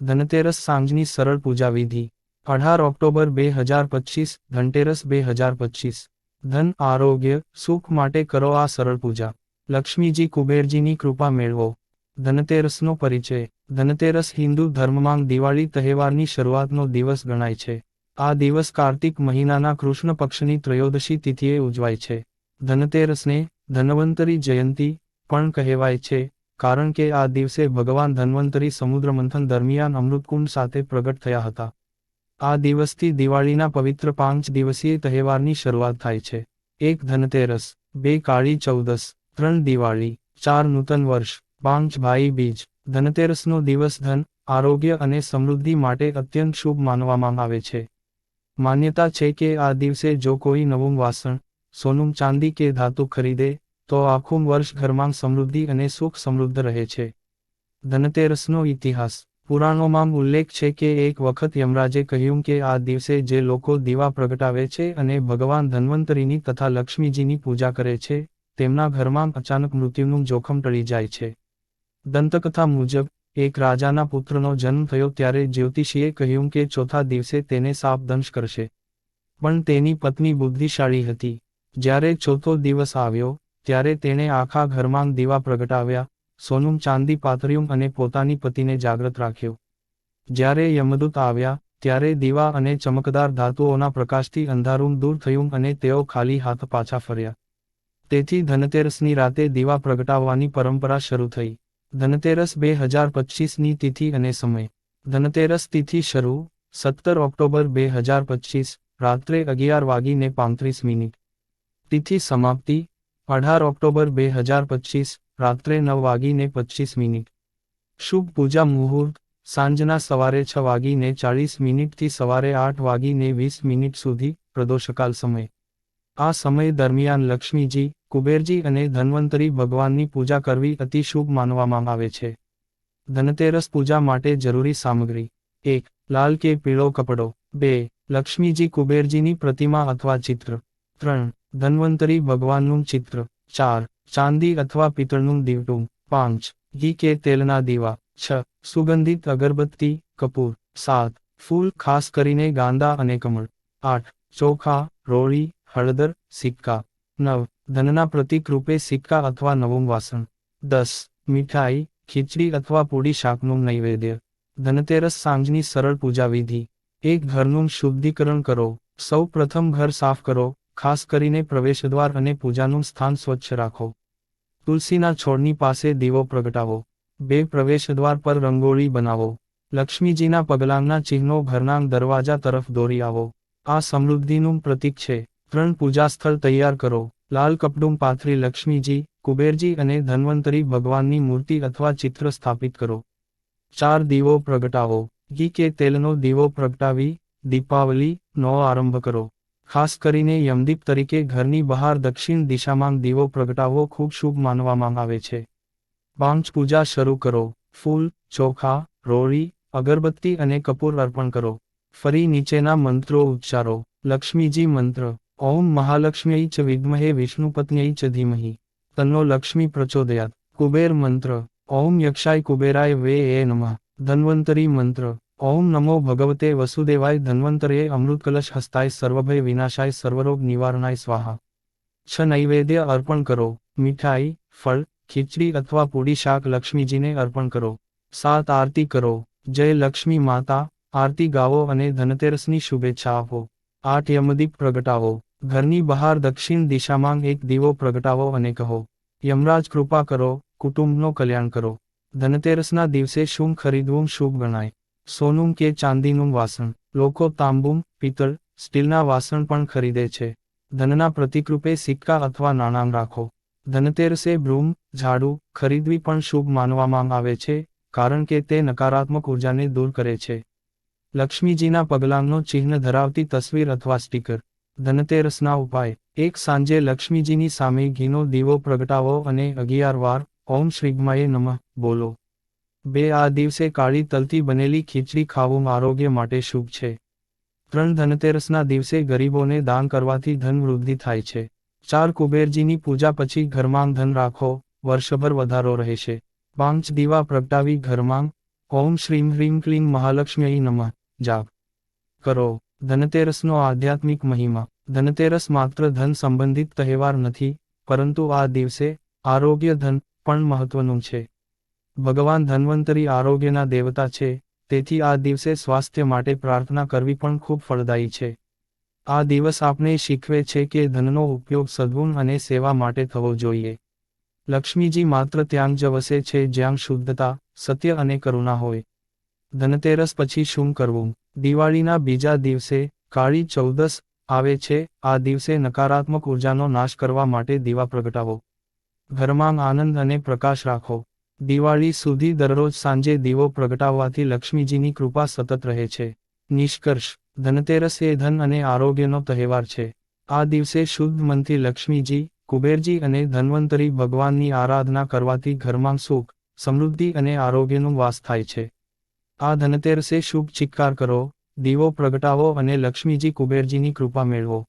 ધનતેરસ સાંજની સરળ પૂજા વિધિ. અઢાર ઓક્ટોબર બે હજાર પચીસ, ધનતેરસ બે હજાર પચીસ. ધન આરોગ્ય, સુખ માટે કરો આ સરળ પૂજા. લક્ષ્મીજી કુબેરજીની કૃપા મેળવો. ધનતેરસનો પરિચય. ધનતેરસ હિન્દુ ધર્મમાં દિવાળી તહેવારની શરૂઆતનો દિવસ ગણાય છે. આ દિવસ કાર્તિક મહિનાના કૃષ્ણ પક્ષની ત્રયોદશી તિથિએ ઉજવાય છે. ધનતેરસને ધનવંતરી જયંતી પણ કહેવાય છે. કારણ કે આ દિવસે ભગવાન ધન્વંતરી સમુદ્ર મંથન દરમિયાન અમૃતકુંડ સાથે પ્રગટ થયા હતા. આ દિવસથી દિવાળીના પવિત્ર પાંચ દિવસીય તહેવારની શરૂઆત થાય છે. એક ધનતેરસ, બે કાળી ચૌદસ, ત્રણ દિવાળી, ચાર નૂતન વર્ષ, પાંચ ભાઈ બીજ. ધનતેરસનો દિવસ ધન, આરોગ્ય અને સમૃદ્ધિ માટે અત્યંત શુભ માનવામાં આવે છે. માન્યતા છે કે આ દિવસે જો કોઈ નવું વાસણ, સોનું, ચાંદી કે ધાતુ ખરીદે તો આખું વર્ષ ઘરમાં સમૃદ્ધિ અને સુખ સમૃદ્ધ રહે છે. ધનતેરસનો ઇતિહાસ. પુરાણોમાં ઉલ્લેખ છે કે એક વખત યમરાજે કહ્યું કે આ દિવસે જે લોકો દીવા પ્રગટાવે છે અને ભગવાન ધન્વંતરીની તથા લક્ષ્મીજીની પૂજા કરે છે, તેમના ઘરમાં અચાનક મૃત્યુનું જોખમ ટળી જાય છે. દંતકથા મુજબ, એક રાજાના પુત્રનો જન્મ થયો ત્યારે જ્યોતિષીએ કહ્યું કે ચોથા દિવસે તેને સાપ દંશ કરશે. પણ તેની પત્ની બુદ્ધિશાળી હતી. જ્યારે ચોથો દિવસ આવ્યો ત્યારે તેણે આખા ઘરમાં દીવા પ્રગટાવ્યા સોનું ચાંદી પાથર્યું અને પોતાની પતિને જાગ્રત રાખ્યો. જ્યારે યમદૂત આવ્યા, ત્યારે દીવા અને ચમકદાર ધાતુઓના પ્રકાશથી અંધારું દૂર થયું અને તેઓ ખાલી હાથ પાછા ફર્યા. તેથી ધનતેરસની રાતે દીવા પ્રગટાવવાની પરંપરા શરૂ થઈ. ધનતેરસ બે હજાર પચીસની તિથિ અને સમય. ધનતેરસ તિથિ શરૂ, સત્તર ઓક્ટોબર બે હજાર પચીસ રાત્રે અગિયાર વાગીને પાંત્રીસ મિનિટ. તિથિ સમાપ્તિ અઢાર ઓક્ટોબર બે હજાર પચીસ, રાત્રે નવ વાગીને પચીસ મિનિટ. શુભ પૂજા મુહૂર્ત, સાંજના સવારે છ વાગીને ચાળીસ મિનિટથી સવારે આઠ વાગીને વીસ મિનિટ સુધી પ્રદોષકાલ સમય. આ સમય દરમિયાન લક્ષ્મીજી, કુબેરજી અને ધન્વંતરી ભગવાનની પૂજા કરવી અતિ શુભ માનવામાં આવે છે. ધનતેરસ પૂજા માટે જરૂરી સામગ્રી. એક, લાલ કે પીળો કપડો. બે, લક્ષ્મીજી કુબેરજીની પ્રતિમા અથવા ચિત્ર. ત્રણ ધન્વંતરી ભગવાનનું ચિત્ર, ચાર, ચાંદી અથવા પિત્તળનું દીવટું પાંચ, ઘી કે તેલના દીવા, છ, સુગંધિત અગરબત્તી, કપૂર, સાત, ફૂલ ખાસ કરીને ગાંદા અને કમળ, આઠ, ચોખા, રોળી, હળદર, સિક્કા, નવ, ધનના પ્રતિક રૂપે સિક્કા અથવા નવું વાસણ, દસ, મીઠાઈ, ખીચડી અથવા પૂડી શાકનું નૈવેદ્ય, ધનતેરસ સાંજની સરળ પૂજા વિધિ એક ઘરનું શુદ્ધિકરણ કરો સૌ પ્રથમ ઘર સાફ કરો ખાસ કરીને પ્રવેશદ્વાર અને પૂજાનું સ્થાન સ્વચ્છ રાખો. તુલસીના છોડની પાસે દીવો પ્રગટાવો. બે પ્રવેશદ્વાર પર રંગોળી બનાવો. લક્ષ્મીજીના પગલાંગના ચિહ્નો ઘરના દરવાજા તરફ દોરી આવો. આ સમૃદ્ધિનું પ્રતીક છે. ત્રણ પૂજા સ્થળ તૈયાર કરો. લાલ કપડું પાથરી લક્ષ્મીજી, કુબેરજી અને ધન્વંતરી ભગવાનની મૂર્તિ અથવા ચિત્ર સ્થાપિત કરો. ચાર દીવો પ્રગટાવો. ઘી કે તેલનો દીવો પ્રગટાવી, દીપાવલી નો આરંભ કરો. ખાસ કરીને યમદીપ તરીકે ઘરની બહાર દક્ષિણ દિશામાં દીવો પ્રગટાવવો ખૂબ શુભ માનવામાં આવે છે. પાંચ પૂજા શરૂ કરો. ફૂલ, ચોખા, રોળી, અગરબત્તી અને કપૂર અર્પણ કરો. ફરી નીચેના મંત્રો ઉચ્ચારો. લક્ષ્મીજી મંત્ર. ઓમ મહાલક્ષ્મી ચ વિદ્મહે વિષ્ણુપત્ની ચ ધીમહિ. તન્નો લક્ષ્મી પ્રચોદયાત. કુબેર મંત્ર. ઓમ યક્ષાય કુબેરાય વે એ નમઃ. ધન્વંતરી મંત્ર. ઓમ નમો ભગવતે વસુદેવાય ધન્વંતરે અમૃતકલશ હસ્તાય સર્વભય વિનાશાય સર્વરોગ નિવારણાય સ્વાહા. છ નૈવેદ્ય અર્પણ કરો. મીઠાઈ, ફળ, ખીચડી અથવા પૂડી શાક લક્ષ્મીજીને અર્પણ કરો. સાત આરતી કરો. જય લક્ષ્મી માતા. આરતી ગાવો અને ધનતેરસની શુભેચ્છા આપો. આઠ યમદીપ પ્રગટાવો. ઘરની બહાર દક્ષિણ દિશામાં એક દીવો પ્રગટાવો અને કહો. યમરાજ કૃપા કરો. કુટુંબનો કલ્યાણ કરો. ધનતેરસના દિવસે શું ખરીદવું શુભ ગણાય. સોનું કે ચાંદીનું વાસણ. લોકો તાંબુમ, પિત્તળ, સ્ટીલના વાસણ પણ ખરીદે છે. ધનના પ્રતિકરૂપે સિક્કા અથવા નાણાં રાખો. ધનતેરસે બ્રૂમ, ઝાડુ ખરીદવી પણ શુભ માનવામાં આવે છે, કારણ કે તે નકારાત્મક ઉર્જાને દૂર કરે છે. લક્ષ્મીજીના પગલાંનો ચિહ્ન ધરાવતી તસવીર અથવા સ્ટીકર. ધનતેરસના ઉપાય. એક સાંજે લક્ષ્મીજીની સામે ઘીનો દીવો પ્રગટાવો અને અગિયાર વાર, ઓમ શ્રીગ્માએ નમઃ બોલો. બે આ દિવસે કાળી તલથી બનેલી ખીચડી ખાવું આરોગ્ય માટે શુભ છે. ત્રણ ધનતેરસના દિવસે ગરીબોને દાન કરવાથી ધન વૃદ્ધિ થાય છે. ચાર કુબેરજીની પૂજા પછી ઘરમાં ધન રાખો, વર્ષભર વધારો રહેશે. પાંચ દીવા પ્રગટાવી ઘરમાં ઓમ શ્રીમ હ્રીમ ક્લીમ મહાલક્ષ્મી નમઃ, જાપ. કરો. ધનતેરસનો આધ્યાત્મિક મહિમા. ધનતેરસ માત્ર ધન સંબંધિત તહેવાર નથી, પરંતુ આ દિવસે આરોગ્ય ધન પણ મહત્વનું છે. ભગવાન ધન્વંતરી આરોગ્યના દેવતા છે, તેથી આ દિવસે સ્વાસ્થ્ય માટે પ્રાર્થના કરવી પણ ખૂબ ફળદાયી છે. આ દિવસ આપણે શીખવે છે કે ધનનો ઉપયોગ સદગુણ અને સેવા માટે થવો જોઈએ. લક્ષ્મીજી માત્ર ત્યાં જ વસે છે જ્યાં શુદ્ધતા, સત્ય અને કરુણા હોય. ધનતેરસ પછી શું કરવું? દિવાળીના બીજા દિવસે, કાળી ચૌદસ આવે છે, આ દિવસે નકારાત્મક ઉર્જાનો નાશ કરવા માટે દીવા પ્રગટાવો. ઘરમાં આનંદ અને પ્રકાશ રાખો. દિવાળી સુધી દરરોજ સાંજે દીવો પ્રગટાવવાથી લક્ષ્મીજીની કૃપા સતત રહે છે. નિષ્કર્ષ, ધનતેરસ એ ધન અને આરોગ્યનો તહેવાર છે. આ દિવસે શુદ્ધ મનથી લક્ષ્મીજી, કુબેરજી અને ધન્વંતરી ભગવાનની આરાધના કરવાથી ઘરમાં સુખ, સમૃદ્ધિ અને આરોગ્યનું વાસ થાય છે. આ ધનતેરસે શુભ ચિક્કાર કરો, દીવો પ્રગટાવો અને લક્ષ્મીજી, કુબેરજીની કૃપા મેળવો.